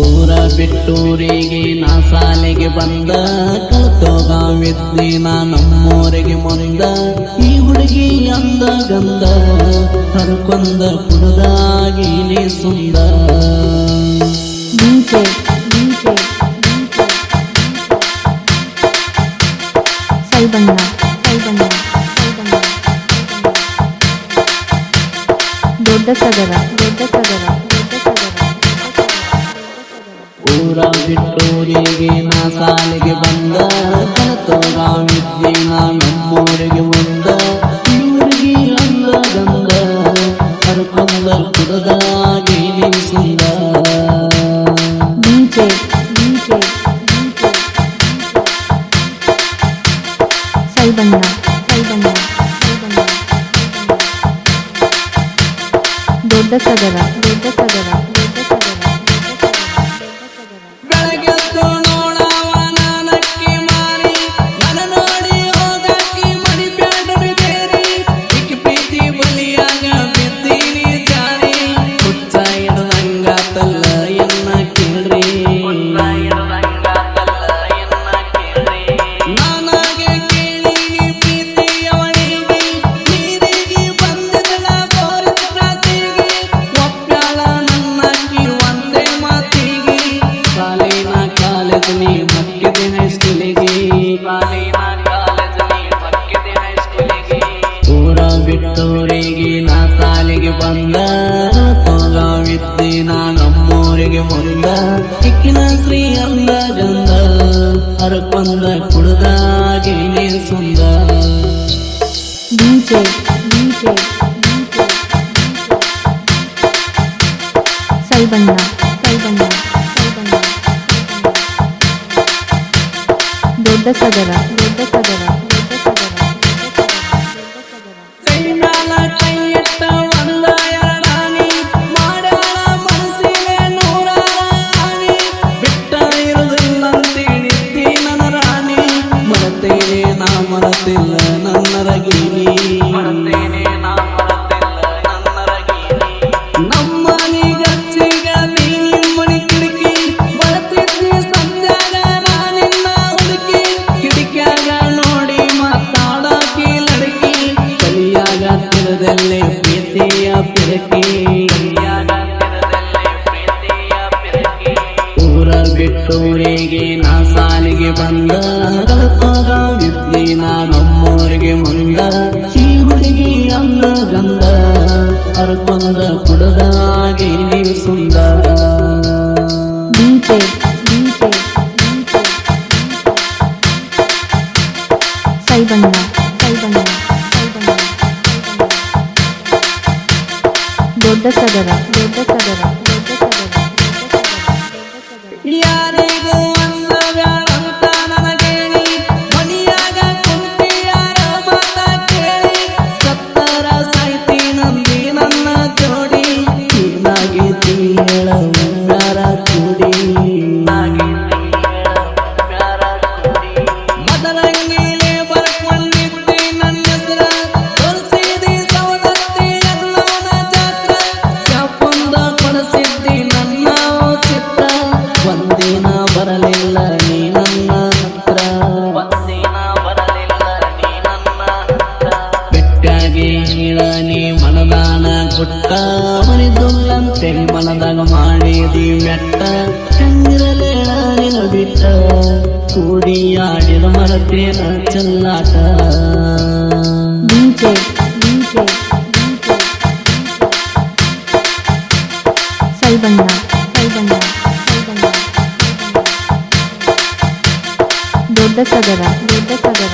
ಊರ ಬಿಟ್ಟೂರಿಗೆ ನಾ ಸಾಲಿಗೆ ಬಂದ ಕಲ್ತೋಗ ವಿದ್ಯೆ ನಾ ನಮ್ಮೂರಿಗೆ ಮುಂದ, ಈ ಹುಡುಗಿ ಅಂದ ಗಂಧ, ಹರ್ಕೊಂದ ಹುಡುಗಾಗಿ ನೀ ಸುಂದ. ದೊಡ್ಡ ಸದರ ದೊಡ್ಡ ಸಗರ ದೊಡ್ಡ ಸಗರ. ಊರ ಬಿಟ್ಟೂರಿಗೆ ನಾ ಸಾಲಿಗೆ ಬಂದ ಕಲ್ತೋಗ ವಿದ್ಯೆ ನಾ ನಮ್ಮೂರಿಗೆ ಮುಂದ ಇವರಿಗೆ ಅಲ್ಲ ಅಂದ ಕರ್ಕೊಂಡ ಕುಡದಾಗಿ ನಿಲ್ಲಿಸಿದ ನೀ ಸುಂದ DJ, DJ, ಸೈಬಣ್ಣ ದೊಡ್ಡ ಸಗರ. DJ, DJ, ಸೈಬಣ್ಣ ಸೈಬಣ್ಣ ಸೈಬಣ್ಣ ದೊಡ್ಡ ಸಗರ ದೊಡ್ಡ ಸಗರ ದೊಡ್ಡ ಸಗರ ಅಂದ ಗಂಧ ಹರ್ಕೊಂದ ಕುಡದಾಗಿ ನೀವು ಸುಂದರ DJ, DJ, ಸೈಬಣ್ಣ ಸೈಬಣ್ಣ ಸೈಬಣ್ಣ ದೊಡ್ಡ ಸಗರ ದೊಡ್ಡ ಸಗರ ಮನಿದುಲ್ಲಂತೆ ಮನದಾಗ ಮಾಡಿದಿ ಮೆಟ್ಟ ಹೆಂಗಿರಲೇಳ ನಿನ ಬಿಟ್ಟ ಕೂಡಿ ಆಡಿದ ಮರತೇನ ಚೆಲ್ಲಾಟ DJ, DJ, ಸೈಬಣ್ಣ ಸೈಬಣ್ಣ ಸೈಬಣ್ಣ ದೊಡ್ಡ ಸಗರ ದೊಡ್ಡ ಸಗರ ದೊಡ್ಡ ಸಗರ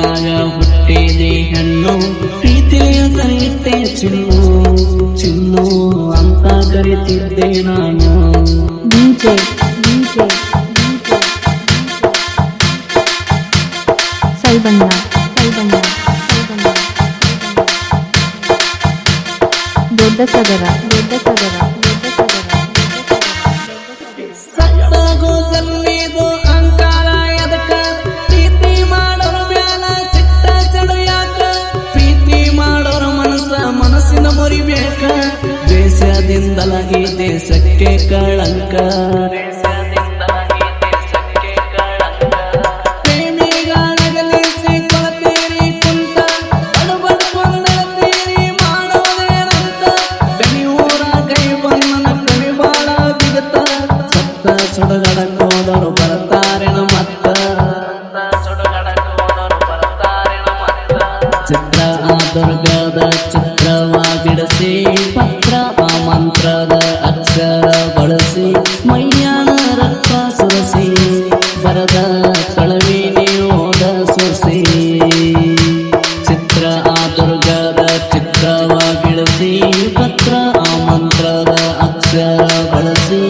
ತಾಯಿ ಒಡೆಯಾಗ ಹುಟ್ಟಿದೆ ಹೆಣ್ಣು ಪ್ರೀತಿಯ ಸಹಿತೆ ಚಿನ್ನು ಚಿನ್ನು ಅಂತ ಕರಿತಿದ್ದೆ ನಾನು ಡಿಜೆ ಡಿಜೆ ಸೈಬಣ್ಣ ಸೈಬಣ್ಣ ಸೈಬಣ್ಣ ದೊಡ್ಡ ಸಗರ ದೊಡ್ಡ ಸಗರ ಮುರಿಬೇಕ ದೇಶದಿಂದಲ ಈ ದೇಶಕ್ಕೆ ಕಳಂಕ. ಚಿತ್ರ ಆ ದುರ್ಗದ ಮರದ ಕಳವಿನಿ ಹೋದ ಸೊಸಿ ಚಿತ್ರ ಆ ದುರ್ಗದ ಚಿತ್ರವ ಗಿಳಿಸಿ ಪತ್ರ ಆ ಮಂತ್ರದ ಅಕ್ಷರ ಬಳಸಿ.